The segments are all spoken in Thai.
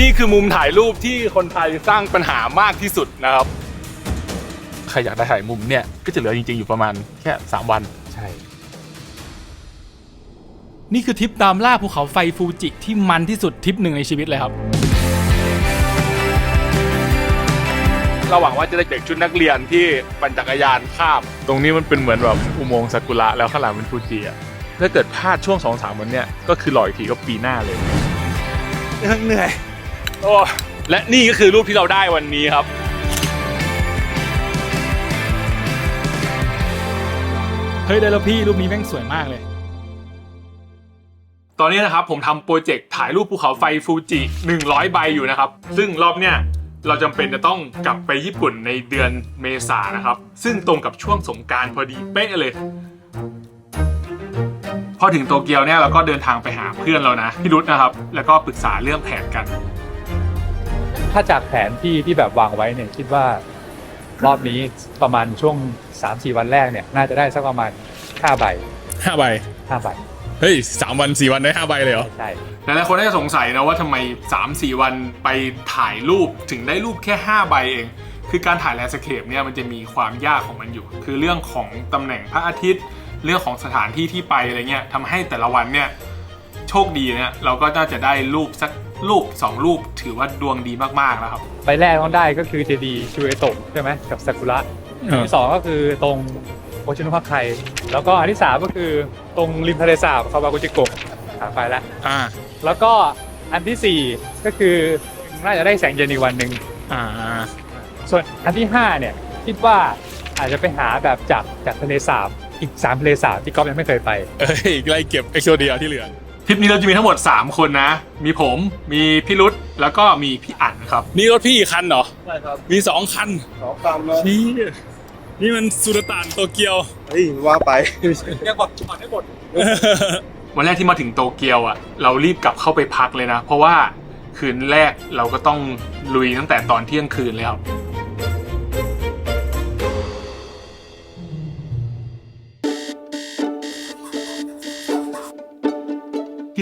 นี่คือมุมถ่ายรูปที่คนไทยสร้างปัญหามากที่สุดนะครับ ใครอยากได้ถ่ายมุมเนี่ย ก็จะเหลือจริงๆอยู่ประมาณแค่ 3 วัน ใช่ นี่คือทริปตามล่าภูเขาไฟฟูจิที่มันที่สุดทริปหนึ่งในชีวิตเลยครับ เราหวังว่าจะได้เด็กชุดนักเรียนที่ปั่นจักรยานข้าม ตรงนี้มันเป็นเหมือนแบบอุโมงค์ซากุระแล้วข้างหลังเป็นฟูจิอะถ้าเกิดพลาดช่วงสองสามวันเนี่ยก็คือรออีกทีก็ปีหน้าเลย เหนื่อย โอ้และนี่ก็คือรูปที่เราได้วันนี้ครับ เฮ้ยได้แล้วพี่รูปนี้แม่งสวยมากเลย ตอนนี้นะครับผมทำโปรเจกต์ถ่ายรูปภูเขาไฟฟูจิ100 ใบอยู่นะครับ ซึ่งรอบเนี้ยเราจำเป็นจะต้องกลับไปญี่ปุ่นในเดือนเมษายนนะครับ ซึ่งตรงกับช่วงสงกรารพอดีเป๊ะเลย พอถึงโตเกียวเนี่ยเราก็เดินทางไปหาเพื่อนเรานะพี่รุธนะครับ แล้วก็ปรึกษาเรื่องแผนกัน ถ้าจากแผนที่ที่แบบวางไว้เนี่ยคิดว่ารอบนี้ประมาณช่วง3-4วันแรกเนี่ย น่าจะได้สักประมาณ5ใบ5ใบ5ใบเฮ้ย3วัน4วันได้5ใบเลยเหรอใช่หลายๆคนน่าจะสงสัยนะว่าทำไม3-4วันไปถ่ายรูปถึงได้รูปแค่5ใบเองคือการถ่ายแลนด์สเคปเนี่ยมันจะมีความยากของมันอยู่ คือเรื่องของตำแหน่งพระอาทิตย์ เรื่องของสถานที่ที่ไปอะไรเงี้ยทำให้แต่ละวันเนี่ยโชคดีเนี่ยเราก็น่าจะได้รูปสัก รูป2รูปถือว่าดวงดีมากๆแล้วครับใบแรกต้องได้ก็คือเจดีชูเอโตะใช่ไหมกับซากุระเออที่สองก็คือตรงโอชิโนภาคไทยแล้วก็อันที่สามก็คือตรงริมทะเลสาบคาวากุจิโกะหาไปแล้วอ่า แล้วก็อันที่สี่ก็คือน่าจะได้แสงเย็นอีกวันหนึ่งอ่า ส่วนอันที่ห้าเนี่ยคิดว่าอาจจะไปหาแบบจากจากทะเลสาบอีกสามทะเลสาบที่ก๊อฟยังไม่เคยไป เอ้ยไล่เก็บเอ็กโซเดียที่เหลือ ทริปนี้เราจะมีทั้งหมด 3 คนนะ มีผม มีพี่รุธแล้วก็มีพี่อั๋นครับ นี่รถพี่คันเหรอ ใช่ครับมี 2 คันสองคำเลยนี่นี่มันสุรต่านโตเกียว เฮ้ยว่าไปยังบอกก่อนให้หมดวันแรกที่มาถึงโตเกียวอะ เรารีบกลับเข้าไปพักเลยนะ เพราะว่าคืนแรกเราก็ต้องลุยตั้งแต่ตอนเที่ยงคืนเลยครับ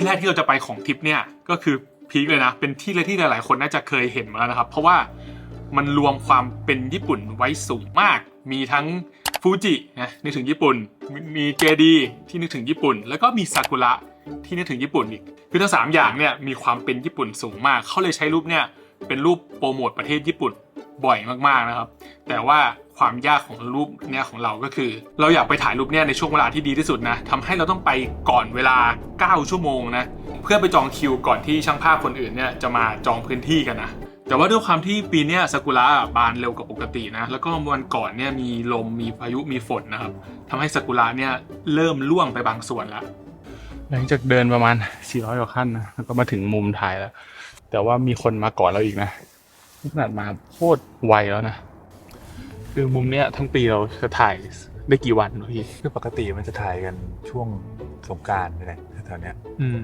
แรกที่เราจะไปของทริปเนี่ยก็คือพีคเลยนะ เป็นที่เลยที่หลาย ๆ คนน่าจะเคยเห็นมาแล้วนะครับ เพราะว่ามันรวมความเป็นญี่ปุ่นไว้สูงมาก มีทั้งฟูจินะนึกถึงญี่ปุ่นมีมีเจดีที่นึกถึงญี่ปุ่น แล้วก็มีซากุระที่นึกถึงญี่ปุ่นอีก คือทั้งสามอย่างเนี่ยมีความเป็นญี่ปุ่นสูงมาก เขาเลยใช้รูปเนี่ยเป็นรูปโปรโมทประเทศญี่ปุ่นบ่อยมากๆนะครับ แต่ว่า ความยากของรูปเนี่ยของเราก็คือ เราอยากไปถ่ายรูปเนี่ยในช่วงเวลาที่ดีที่สุดนะทำให้เราต้องไปก่อนเวลา 9 ชั่วโมงนะเพื่อไปจองคิวก่อนที่ช่างภาพคนอื่นเนี่ยจะมาจองพื้นที่กันนะแต่ว่าด้วยความที่ปีเนี้ยซากุระบานเร็วกว่าปกตินะ แล้วก็วันก่อนเนี่ยมีลมมีพายุมีฝนนะครับทำให้ซากุระเนี่ยเริ่มร่วงไปบางส่วนแล้วหลังจากเดินประมาณ 400กว่าขั้นนะแล้วก็มาถึงมุมถ่ายแล้ว แต่ว่ามีคนมาก่อนเราอีกนะขนาดมาโคตรไวแล้วนะ คือมุมเนี้ยทั้งปีเราจะถ่ายได้กี่วันวะพี่คือปกติมันจะถ่ายกันช่วงสงกรารนี่แหละแถวๆเนี้ยอืม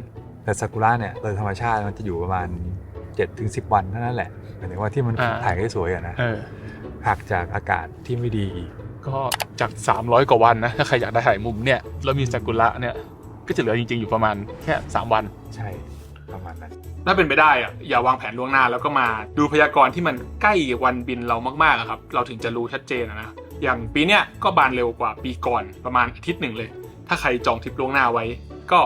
แต่ซากุระเนี่ยโดยธรรมชาติมันจะอยู่ประมาณ7ถึง10วันเท่านั้นแหละหมายถึงว่าที่มันอ่า ถ่ายได้สวยอะนะเออ หักจากอากาศที่ไม่ดีก็จาก 300 กว่าวันนะ ถ้าใครอยากได้ถ่ายมุมเนี่ย แล้วมีซากุระเนี่ย ก็จะเหลือจริงๆ อยู่ประมาณแค่ 3 วัน ใช่ประมาณนั้น ถ้าเป็นไปได้อะอย่าวางแผนล่วงหน้าแล้วก็มาดูพยากรณ์ที่มันใกล้วันบินเรามากๆอะครับ เราถึงจะรู้ชัดเจนอะนะ อย่างปีเนี้ยก็บานเร็วกว่าปีก่อนประมาณอาทิตย์หนึ่งเลย ถ้าใครจองทริปล่วงหน้าไว้ ก็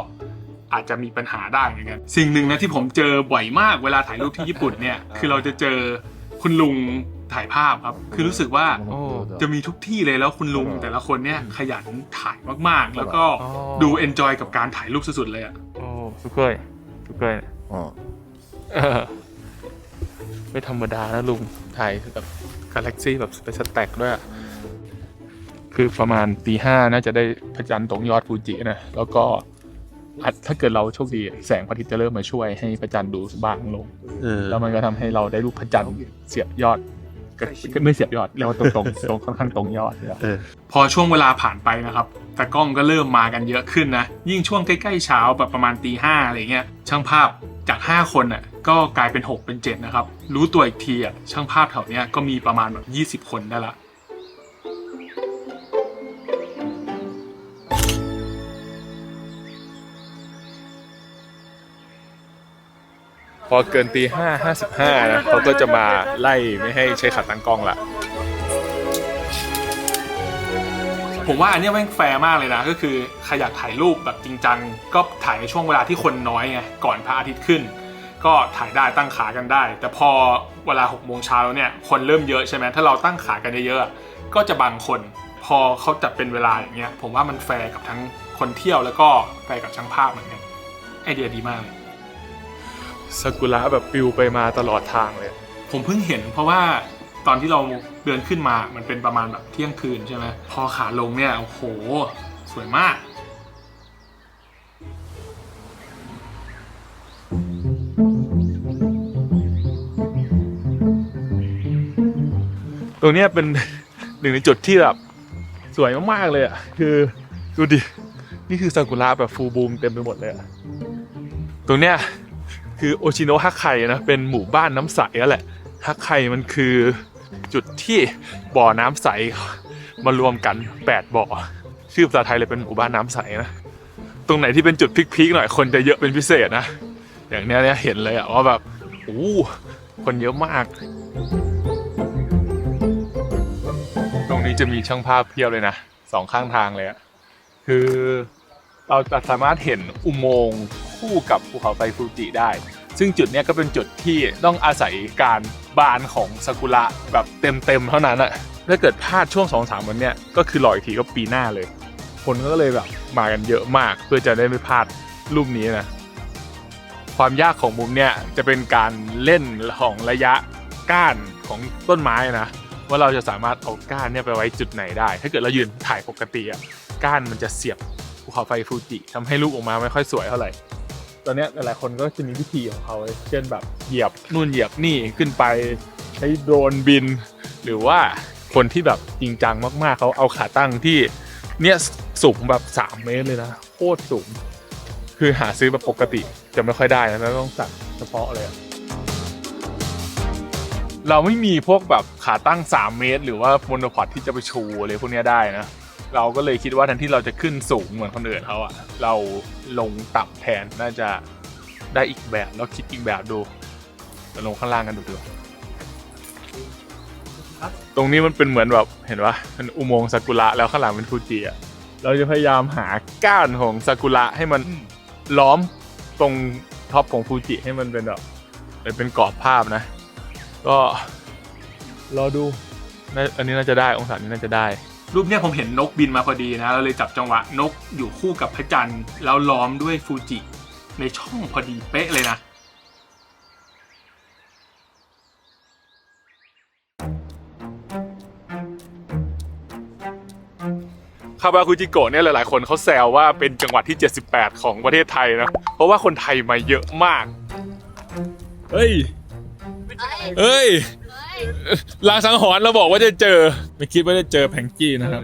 อาจจะมีปัญหาได้เหมือนกันสิ่งหนึ่งนะที่ผมเจอบ่อยมากเวลาถ่ายรูปที่ญี่ปุ่นเนี่ยคือเราจะเจอคุณลุงถ่ายภาพครับ คือรู้สึกว่าจะมีทุกที่เลยแล้วคุณลุงแต่ละคนเนี่ยขยันถ่ายมากๆ แล้วก็ดูเอนจอยกับการถ่ายรูปสุดๆเลยอะโอ้สุกเกยสุกเกย เออ ไม่ธรรมดานะลุง ถ่ายแบบกาแล็กซี่แบบเป็นสแต็กด้วยอะคือประมาณตีห้าน่าจะได้พระจันทร์ตรงยอดฟูจินะ แล้วก็อาจถ้าเกิดเราโชคดีแสงพระอาทิตย์จะเริ่มมาช่วยให้พระจันทร์ดูบางลงแล้วมันก็ทำให้เราได้รูปพระจันทร์เสียบยอด ก็ก็ไม่เสียบยอดเรียกว่าตรงตรงตรงค่อนข้างตรงยอดเลยอะพอช่วงเวลาผ่านไปนะครับแต่กล้องก็เริ่มมากันเยอะขึ้นนะ ยิ่งช่วงใกล้ๆเช้าแบบประมาณตีห้าอะไรเงี้ยช่างภาพจาก 5 คนอะก็กลายเป็น 6 เป็น 7 นะครับ รู้ตัวอีกทีอะช่างภาพแถวเนี้ยก็มีประมาณแบบ 20 คนได้ละ พอเกินตีห้าห้าสิบห้านะเขาก็จะมาไล่ไม่ให้ใช้ขาตั้งกล้องละผมว่าอันนี้แม่งแฟร์มากเลยนะ ก็คือใครอยากถ่ายรูปแบบจริงจังก็ถ่ายในช่วงเวลาที่คนน้อยไงก่อนพระอาทิตย์ขึ้น ก็ถ่ายได้ตั้งขากันได้ แต่พอเวลา6กโมงเช้าแล้วเนี่ยคนเริ่มเยอะใช่ไหมถ้าเราตั้งขากันเยอะๆก็จะบังคนพอเขาจัดเป็นเวลาอย่างเงี้ยผมว่ามันแฟร์กับทั้งคนเที่ยวแล้วก็แฟร์กับช่างภาพเหมือนกันไอเดียดีมากเลย ซากุระแบบปิวไปมาตลอดทางเลย ผมเพิ่งเห็นเพราะว่าตอนที่เราเดินขึ้นมามันเป็นประมาณแบบเที่ยงคืนใช่ไหมพอขาลงเนี่ย โอ้โห สวยมาก ตรงเนี้ยเป็นหนึ่งในจุดที่แบบสวยมากๆเลยอะ คือดูดิ นี่คือซากุระแบบฟูลบูมเต็มไปหมดเลยอะตรงเนี้ย คือโอชิโนะฮักไคนะเป็นหมู่บ้านน้ำใสแล้วแหละฮักไคมันคือจุดที่บ่อน้ำใสมารวมกัน 8 บ่อ ชื่อภาษาไทยเลยเป็นหมู่บ้านน้ำใสนะตรงไหนที่เป็นจุดพลิกๆหน่อยคนจะเยอะเป็นพิเศษนะ อย่างเนี้ยเนี่ยเห็นเลยอะว่าแบบโอ้คนเยอะมาก ตรงนี้จะมีช่างภาพเพียบเลยนะสองข้างทางเลยอะคือ เราจะสามารถเห็นอุโมงค์คู่กับภูเขาไฟฟูจิได้ ซึ่งจุดนี้ก็เป็นจุดที่ต้องอาศัยการบานของซากุระแบบเต็มๆเท่านั้นอะถ้าเกิดพลาดช่วง2อสามวันเนี้ยก็คือรออีกทีก็ปีหน้าเลย คนก็เลยแบบมากันเยอะมากเพื่อจะได้ไม่พลาดรูปนี้นะความยากของมุมเนี่ยจะเป็นการเล่นของระยะก้านของต้นไม้นะว่าเราจะสามารถเอาก้านเนี่ยไปไว้จุดไหนได้ ถ้าเกิดเรายืนถ่ายปกติอะก้านมันจะเสียบ ภูเขาไฟฟูจิทำให้รูปออกมาไม่ค่อยสวยเท่าไหร่ ตอนนี้หลายๆคนก็จะมีวิธีของเขาเช่นแบบเหยียบนู่นเหยียบนี่ขึ้นไปใช้โดรนบิน หรือว่าคนที่แบบจริงจังมากๆ เขาเอาขาตั้งที่เนี่ยสูงแบบ3เมตรเลยนะโคตรสูง คือหาซื้อแบบปกติจะไม่ค่อยได้นะต้องสั่งเฉพาะเลยเราไม่มีพวกแบบขาตั้ง 3 เมตร หรือว่าโมโนพอดที่จะไปชูอะไรพวกนี้ได้นะ เราก็เลยคิดว่าแทนที่เราจะขึ้นสูงเหมือนคนอื่นเขาอะเราลงต่ำแทนน่าจะได้อีกแบบแล้วคิดอีกแบบดูเราลงข้างล่างกันดูดีกว่าตรงนี้มันเป็นเหมือนแบบเห็นปะเป็นอุโมงค์ซากุระแล้วข้างหลังเป็นฟูจิอะเราจะพยายามหาก้านของซากุระให้มันล้อมตรงท็อปของฟูจิให้มันเป็นแบบเป็นกรอบภาพนะ ก็รอดูน่าอันนี้น่าจะได้องศานี้น่าจะได้ รูปเนี้ยผมเห็นนกบินมาพอดีนะเราเลยจับจังหวะนกอยู่คู่กับพระจันทร์แล้วล้อมด้วยฟูจิ ในช่องพอดีเป๊ะเลยนะคาบาคุจิโกะเนี่ยหลายๆ คนเขาแซวว่าเป็นจังหวัดที่ 78 ของประเทศไทยนะ เพราะว่าคนไทยมาเยอะมาก เฮ้ย เฮ้ย ลางสังหรณ์เราบอกว่าจะเจอ ไม่คิดว่าจะเจอแพงกี้นะครับ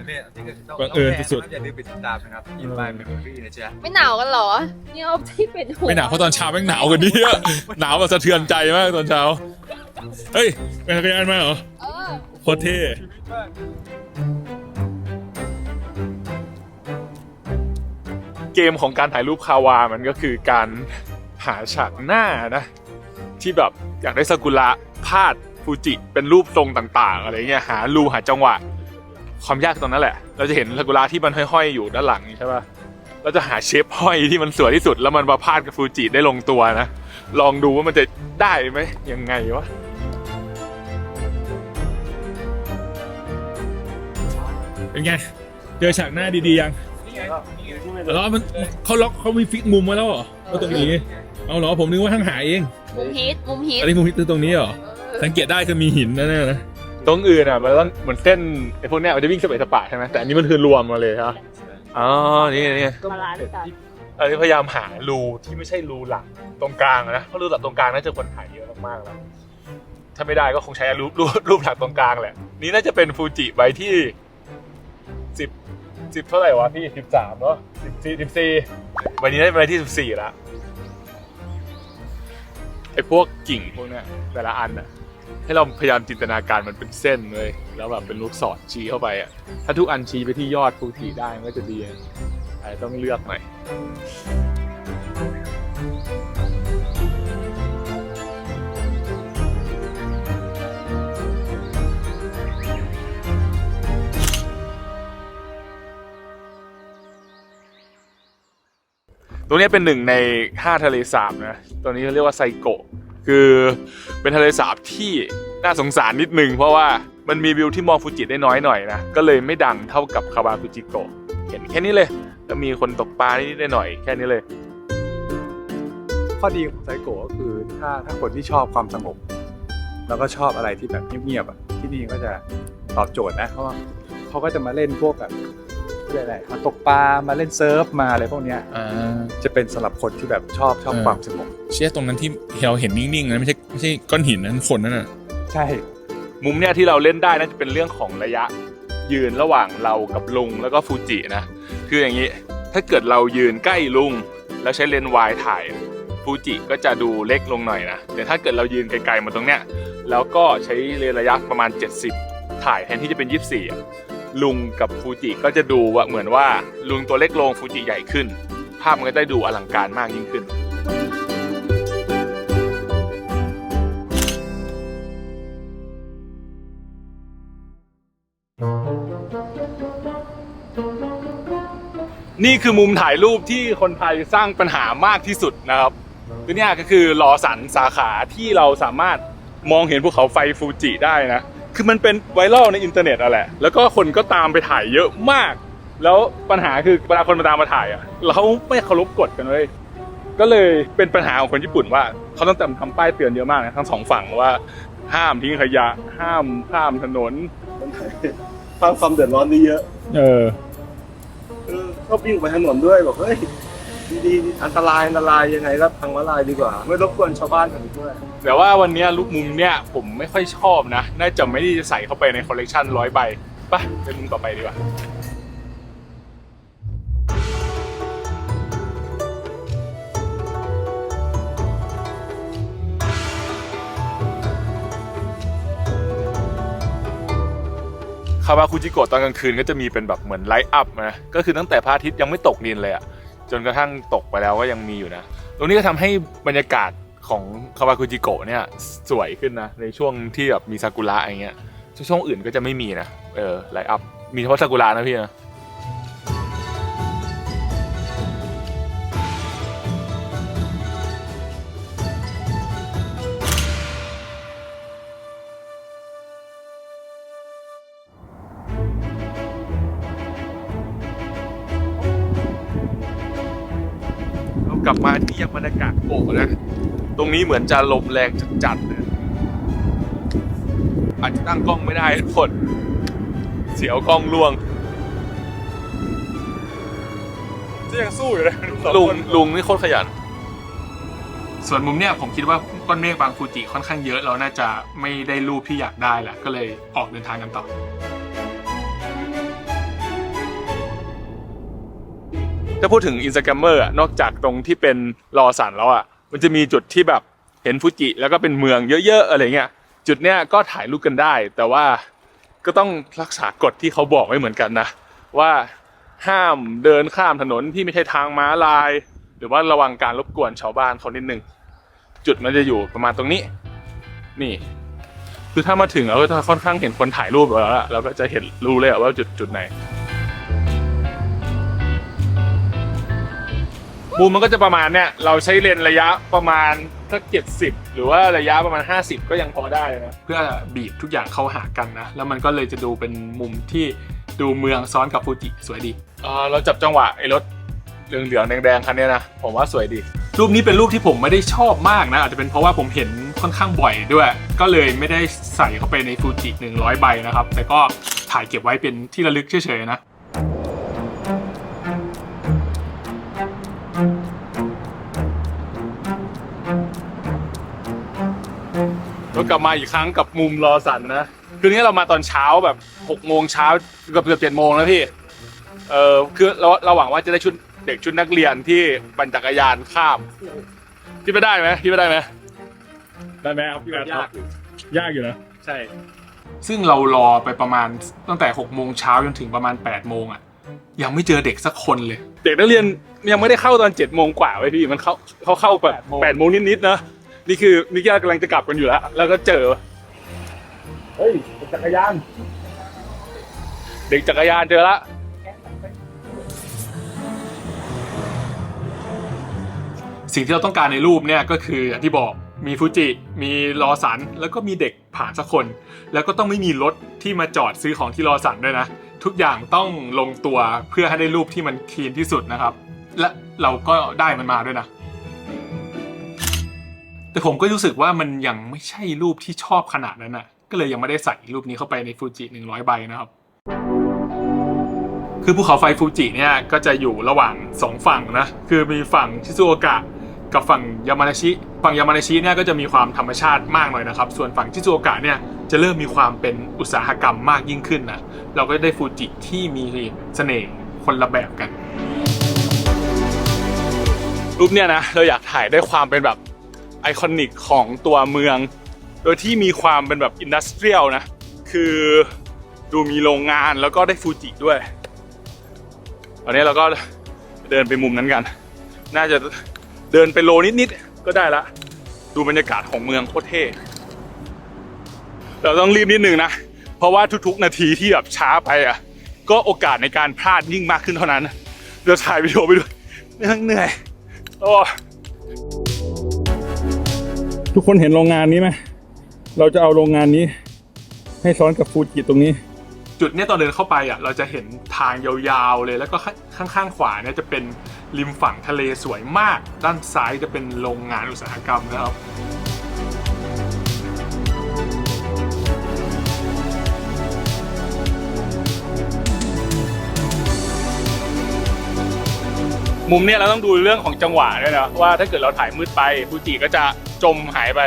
บังเอิญที่สุดอย่าลืมไปติดตามนะครับอินบายเมมโมรี่นะจ๊ะไม่หนาวกันเหรอเนี่ยเอาที่เป็นหัวไม่หนาวเพราะตอนเช้าแม่งหนาวกว่านี้อะหนาวแบบสะเทือนใจมากตอนเช้า เฮ้ยไปทำงานมาเหรอเออโคตรเท่เกมของการถ่ายรูปคาวามันก็คือการหาฉากหน้านะ ที่แบบอยากได้ซากุระพาด ฟูจิเป็นรูปทรงต่าง ๆ อะไรเงี้ยหารูหาจังหวะ ความยากตรงนั้นแหละ เราจะเห็นซากุระที่มันห้อยๆอยู่ด้านหลังนี่ใช่ป่ะเราจะหาเชฟห้อยที่มันสวยที่สุดแล้วมันมาพาดกับฟูจิได้ลงตัวนะ ลองดูว่ามันจะได้ไหมยังไงวะเป็นไง เจอฉากหน้าดีๆยังแล้วมันเขาล็อกเขามีฟิกมุมไว้แล้วเหรอว่าตรงนี้ เอาเหรอผมนึกว่าทั้งหาเอง มุมฮิต มุมฮิต อันนี้มุมที่ตรงนี้เหรอ สังเกตได้คือมีหินแน่ๆนะตรงอื่นอะมันต้องเหมือนเส้นไอ้พวกเนี้ยมันจะวิ่งสเปซสปะใช่ไหมแต่อันนี้มันคือรวมมาเลยครับอ๋อนี่นี่บาลานซ์กันอันนี้พยายามหารูที่ไม่ใช่รูหลักตรงกลางอะนะเพราะรูหลักตรงกลางน่าจะคนถ่ายเยอะมากๆแล้วถ้าไม่ได้ก็คงใช้รูปรูปรูปหลักตรงกลางแหละ นี่น่าจะเป็นฟูจิใบที่สิบสิบเท่าไหร่วะพี่สิบสามเนาะสิบสี่สิบสี่ใบนี้ได้ใบที่สิบสี่ละไอ้พวกกิ่งพวกเนี้ยแต่ละอันอะ ให้เราพยายามจินตนาการมันเป็นเส้นเลยแล้วแบบเป็นลูกศรชี้เข้าไปอะถ้าทุกอันชี้ไปที่ยอดภูกทีได้มันก็จะดีอาจจะต้องเลือกหน่อยตรงนี้เป็นหนึ่งใน 5 ทะเลสาบนะ ตัวนี้เขาเรียกว่าไซโก คือเป็นทะเลสาบที่น่าสงสารนิดนึง เพราะว่ามันมีวิวที่มองฟูจิได้น้อยหน่อยนะ ก็เลยไม่ดังเท่ากับคาวาคุจิโกะเห็นแค่นี้เลยแล้วมีคนตกปลานิดๆหน่อยๆแค่นี้เลย ข้อดีของไซโกะก็คือถ้าถ้าคนที่ชอบความสงบ แล้วก็ชอบอะไรที่แบบเงียบๆอะที่นี่ก็จะตอบโจทย์นะเพราะว่าเขาก็จะมาเล่นพวกแบบ เรียกอะไรมาตกปลามาเล่นเซิร์ฟมาอะไรพวกเนี้ยอ่าจะเป็นสำหรับคนที่แบบชอบชอบเออความสงบเชี่ยตรงนั้นที่เราเห็นนิ่งๆนะไม่ใช่ไม่ใช่ก้อนหินนั้นคนนั่นน่ะใช่ มุมเนี่ยที่เราเล่นได้น่าจะเป็นเรื่องของระยะยืนระหว่างเรากับลุงแล้วก็ฟูจินะ คืออย่างนี้ ถ้าเกิดเรายืนใกล้ลุง แล้วใช้เลนส์วายถ่ายฟูจิก็จะดูเล็กลงหน่อยนะ แต่ถ้าเกิดเรายืนไกลๆมาตรงเนี้ยแล้วก็ใช้เลนส์ระยะประมาณ 70 ถ่ายแทนที่จะเป็น 24อะ ลุงกับฟูจิก็จะดูว่าเหมือนว่าลุงตัวเล็กลงฟูจิใหญ่ขึ้น ภาพมันก็ได้ดูอลังการมากยิ่งขึ้น นี่คือมุมถ่ายรูปที่คนไทยสร้างปัญหามากที่สุดนะครับคือเนี่ยก็คือลอสันสาขาที่เราสามารถมองเห็นภูเขาไฟฟูจิได้นะ คือมันเป็นไวรัลในอินเทอร์เน็ตอะแหละ แล้วก็คนก็ตามไปถ่ายเยอะมาก แล้วปัญหาคือเวลาคนมาตามมาถ่ายอะเราไม่เคารพกฎกันเลยก็เลยเป็นปัญหาของคนญี่ปุ่นว่าเขาต้องทำป้ายเตือนเยอะมากนะทั้งสองฝั่งว่า ห้ามทิ้งขยะ ห้ามข้ามถนนคนไทยสร้างความเดือดร้อนนี่เยอะ เออ เออชอบวิ่งไปถนนด้วยบอกเฮ้ย ดีๆอันตรายอันตรายยังไงก็ทางมาลายดีกว่า ไม่รบกวนชาวบ้านกันด้วยแต่ว่าวันเนี้ยลูกมุมเนี่ยผมไม่ค่อยชอบนะ น่าจะไม่ได้ใส่เข้าไปในคอลเลกชันร้อยใบไปเป็นมุมต่อไปดีกว่า คาวาคุจิโกะตอนกลางคืนก็จะมีเป็นแบบเหมือนไลท์อัพนะ ก็คือตั้งแต่พระอาทิตย์ยังไม่ตกดินเลยอะ จนกระทั่งตกไปแล้วก็ยังมีอยู่นะ ตรงนี้ก็ทำให้บรรยากาศของคาวาคุจิโกะเนี่ยสวยขึ้นนะ ในช่วงที่แบบมีซากุระอะไรเงี้ยช่วงอื่นก็จะไม่มีนะเออไลท์อัพมีเฉพาะซากุระนะพี่นะ ลับมาที่ยังบรรยากาศโบกนะ ตรงนี้เหมือนจะลมแรงจัดๆนะอาจจะตั้งกล้องไม่ได้ทุกคนเสียวกล้องล่วงจะยังสู้อยู่เลยลุงลุงนี่โคตรขยัน ส่วนมุมเนี่ยผมคิดว่าก้อนเมฆบางฟูจิค่อนข้างเยอะเราน่าจะไม่ได้รูปที่อยากได้แหละก็เลยออกเดินทางกันต่อ ถ้าพูดถึงอินสตาแกรมเมอร์นอกจากตรงที่เป็นรอสันแล้วอะมันจะมีจุดที่แบบเห็นฟูจิแล้วก็เป็นเมืองเยอะๆอะไรเงี้ยจุดเนี้ยก็ถ่ายรูปกันได้ แต่ว่าก็ต้องรักษากฎที่เขาบอกไว้เหมือนกันนะ ว่าห้ามเดินข้ามถนนที่ไม่ใช่ทางม้าลาย หรือว่าระวังการรบกวนชาวบ้านเขานิดนึงจุดมันจะอยู่ประมาณตรงนี้ นี่ คือถ้ามาถึงเราก็จะค่อนข้างเห็นคนถ่ายรูปแล้วล่ะเราก็จะเห็นรู้เลยว่าจุดจุดไหน มุมมันก็จะประมาณเนี้ยเราใช้เลนส์ระยะประมาณสักเจ็ดสิบหรือว่าระยะประมาณ 50 ก็ยังพอได้นะเพื่อบีบทุกอย่างเข้าหากันนะ แล้วมันก็เลยจะดูเป็นมุมที่ดูเมืองซ้อนกับฟูจิสวยดีเออเราจับจังหวะไอ้รถเหลืองๆแดงๆคันเนี้ยนะผมว่าสวยดี รูปนี้เป็นรูปที่ผมไม่ได้ชอบมากนะ อาจจะเป็นเพราะว่าผมเห็นค่อนข้างบ่อยด้วย ก็เลยไม่ได้ใส่เข้าไปในฟูจิ100 ใบนะครับ แต่ก็ถ่ายเก็บไว้เป็นที่ระลึกเฉยๆนะ เรากลับมาอีกครั้งกับมุมรอสันนะ คือนี้เรามาตอนเช้าแบบ6โมงเช้าเกือบเกือบเจ็ดโมงแล้วพี่ เออคือเราเราหวังว่าจะได้ชุดเด็กชุดนักเรียนที่ปั่นจักรยานข้ามคิดไปได้ไหมคิดไปได้ไหมได้ไหมครับพี่แมทยากยากอยู่นะใช่ ซึ่งเรารอไปประมาณตั้งแต่6โมงเช้าจนถึงประมาณ8โมงอะยังไม่เจอเด็กสักคนเลย เด็กนักเรียนยังไม่ได้เข้าตอนเจ็ดโมงกว่าไว้ยพี่มันเข้าเขาเข้าแบบแปดโมงนิดๆนะ นี่คือนิกยากำลังจะกลับกันอยู่แล้ว แล้วก็เจอ เฮ้ยจักรยาน เด็กจักรยานเจอละสิ่งที่เราต้องการในรูปเนี่ยก็คืออย่างที่บอกมีฟูจิมีรอสันแล้วก็มีเด็กผ่านสักคน แล้วก็ต้องไม่มีรถที่มาจอดซื้อของที่รอสันด้วยนะ ทุกอย่างต้องลงตัวเพื่อให้ได้รูปที่มันคลีนที่สุดนะครับ และเราก็ได้มันมาด้วยนะ แต่ผมก็รู้สึกว่ามันยังไม่ใช่รูปที่ชอบขนาดนั้นน่ะ ก็เลยยังไม่ได้ใส่รูปนี้เข้าไปในฟูจิ100 ใบนะครับ คือภูเขาไฟฟูจิเนี่ยก็จะอยู่ระหว่างสองฝั่งนะ คือมีฝั่งชิซูโอกะกับฝั่งยามานาชิ ฝั่งยามานาชิเนี่ยก็จะมีความธรรมชาติมากหน่อยนะครับ ส่วนฝั่งชิซูโอกะเนี่ยจะเริ่มมีความเป็นอุตสาหกรรมมากยิ่งขึ้นนะ เราก็ได้ฟูจิที่มีเสน่ห์คนละแบบกัน รูปเนี่ยนะเราอยากถ่ายได้ความเป็นแบบ ไอคอนิกของตัวเมือง โดยที่มีความเป็นแบบอินดัสเทรียลนะ คือดูมีโรงงานแล้วก็ได้ฟูจิด้วย ตอนนี้เราก็เดินไปมุมนั้นกัน น่าจะเดินไปโลนิดๆก็ได้ละ ดูบรรยากาศของเมืองโคตรเท่เราต้องรีบนิดนึงนะ เพราะว่าทุกๆนาทีที่แบบช้าไปอะ ก็โอกาสในการพลาดยิ่งมากขึ้นเท่านั้น เดี๋ยวถ่ายวิดีโอไปด้วยเหนื่อยโอ้ ทุกคนเห็นโรงงานนี้ไหมเราจะเอาโรงงานนี้ ให้ซ้อนกับฟูจิตรงนี้ จุดเนี้ยตอนเดินเข้าไปอะเราจะเห็นทางยาวๆเลยแล้วก็ข้างข้างๆขวาเนี่ยจะเป็นริมฝั่งทะเลสวยมาก ด้านซ้ายจะเป็นโรงงานอุตสาหกรรมนะครับ มุมเนี้ยเราต้องดูเรื่องของจังหวะด้วยนะว่าถ้าเกิดเราถ่ายมืดไปฟูจิก็จะจมหายไป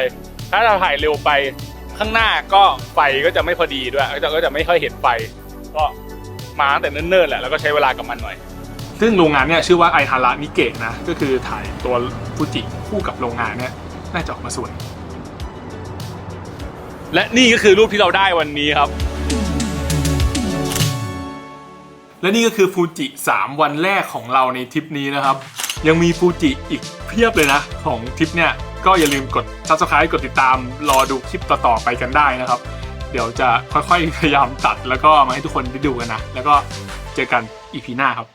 ถ้าเราถ่ายเร็วไปข้างหน้าก็ไฟก็จะไม่พอดีด้วยก็จะก็จะไม่ค่อยเห็นไฟ ก็มาตั้งแต่เนิ่นๆแหละแล้วก็ใช้เวลากับมันหน่อย ซึ่งโรงงานเนี่ยชื่อว่าไอฮาระนิเกะนะก็คือถ่ายตัวฟูจิคู่กับโรงงานเนี่ยน่าจะออกมาสวย และนี่ก็คือรูปที่เราได้วันนี้ครับ และนี่ก็คือฟูจิ 3 วันแรกของเราในทริปนี้นะครับ ยังมีฟูจิอีกเพียบเลยนะ ของทริปเนี่ย ก็อย่าลืมกด subscribe กดติดตาม รอดูคลิปต่อๆไปกันได้นะครับ เดี๋ยวจะค่อยๆพยายามตัดแล้วก็มาให้ทุกคนได้ดูกันนะ แล้วก็เจอกันอีพีหน้าครับ